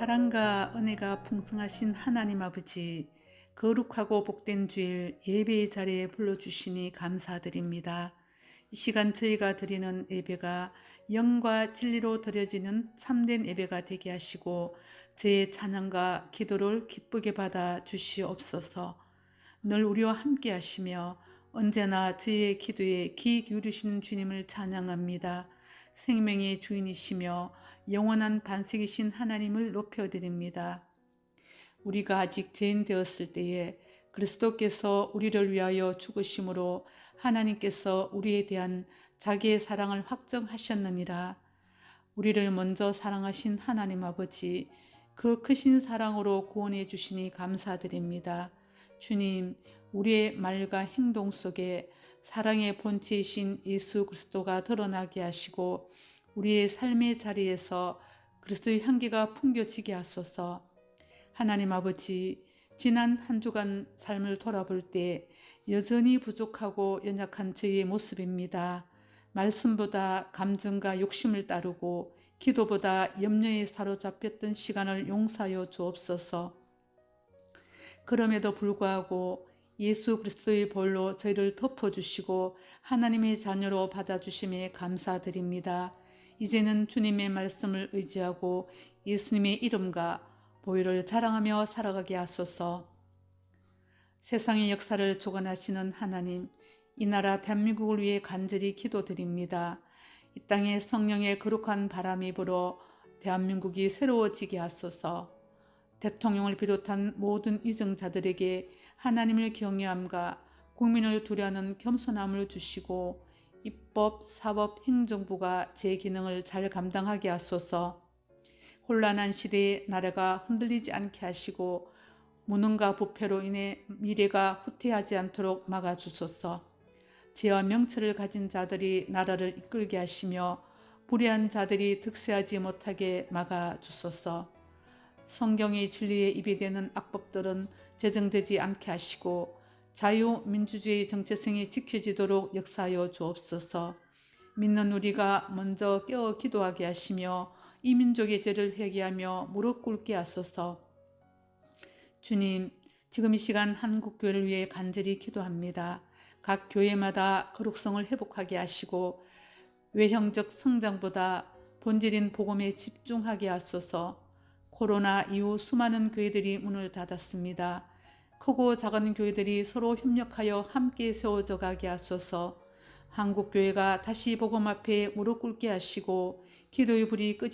사랑과 은혜가 풍성하신 하나님 아버지, 거룩하고 복된 주일 예배의 자리에 불러주시니 감사드립니다. 이 시간 저희가 드리는 예배가 영과 진리로 드려지는 참된 예배가 되게 하시고 저의 찬양과 기도를 기쁘게 받아 주시옵소서. 늘 우리와 함께 하시며 언제나 저의 기도에 귀 기울이시는 주님을 찬양합니다. 생명의 주인이시며 영원한 반석이신 하나님을 높여드립니다. 우리가 아직 죄인 되었을 때에 그리스도께서 우리를 위하여 죽으심으로 하나님께서 우리에 대한 자기의 사랑을 확정하셨느니라. 우리를 먼저 사랑하신 하나님 아버지, 그 크신 사랑으로 구원해 주시니 감사드립니다. 주님, 우리의 말과 행동 속에 사랑의 본체이신 예수 그리스도가 드러나게 하시고 우리의 삶의 자리에서 그리스도의 향기가 풍겨지게 하소서. 하나님 아버지, 지난 한 주간 삶을 돌아볼 때 여전히 부족하고 연약한 저희의 모습입니다. 말씀보다 감정과 욕심을 따르고 기도보다 염려에 사로잡혔던 시간을 용서하여 주옵소서. 그럼에도 불구하고 예수 그리스도의 볼로 저희를 덮어주시고 하나님의 자녀로 받아주심에 감사드립니다. 이제는 주님의 말씀을 의지하고 예수님의 이름과 보혈을 자랑하며 살아가게 하소서. 세상의 역사를 주관하시는 하나님, 이 나라 대한민국을 위해 간절히 기도드립니다. 이 땅에 성령의 거룩한 바람이 불어 대한민국이 새로워지게 하소서. 대통령을 비롯한 모든 이정자들에게 하나님을 경외함과 국민을 두려하는 겸손함을 주시고 입법, 사법, 행정부가 제 기능을 잘 감당하게 하소서. 혼란한 시대에 나라가 흔들리지 않게 하시고 무능과 부패로 인해 미래가 후퇴하지 않도록 막아주소서. 죄와 명철을 가진 자들이 나라를 이끌게 하시며 불의한 자들이 득세하지 못하게 막아주소서. 성경의 진리에 입이 되는 악법들은 제정되지 않게 하시고 자유민주주의 정체성이 지켜지도록 역사하여 주옵소서. 믿는 우리가 먼저 깨어 기도하게 하시며 이 민족의 죄를 회개하며 무릎 꿇게 하소서. 주님, 지금 이 시간 한국 교회를 위해 간절히 기도합니다. 각 교회마다 거룩성을 회복하게 하시고 외형적 성장보다 본질인 복음에 집중하게 하소서. 코로나 이후 수많은 교회들이 문을 닫았습니다. 크고 작은 교회들이 서로 협력하여 함께 세워져 가게 하소서. 한국 교회가 다시 복음 앞에 무릎 꿇게 하시고 기도의 불이 끄지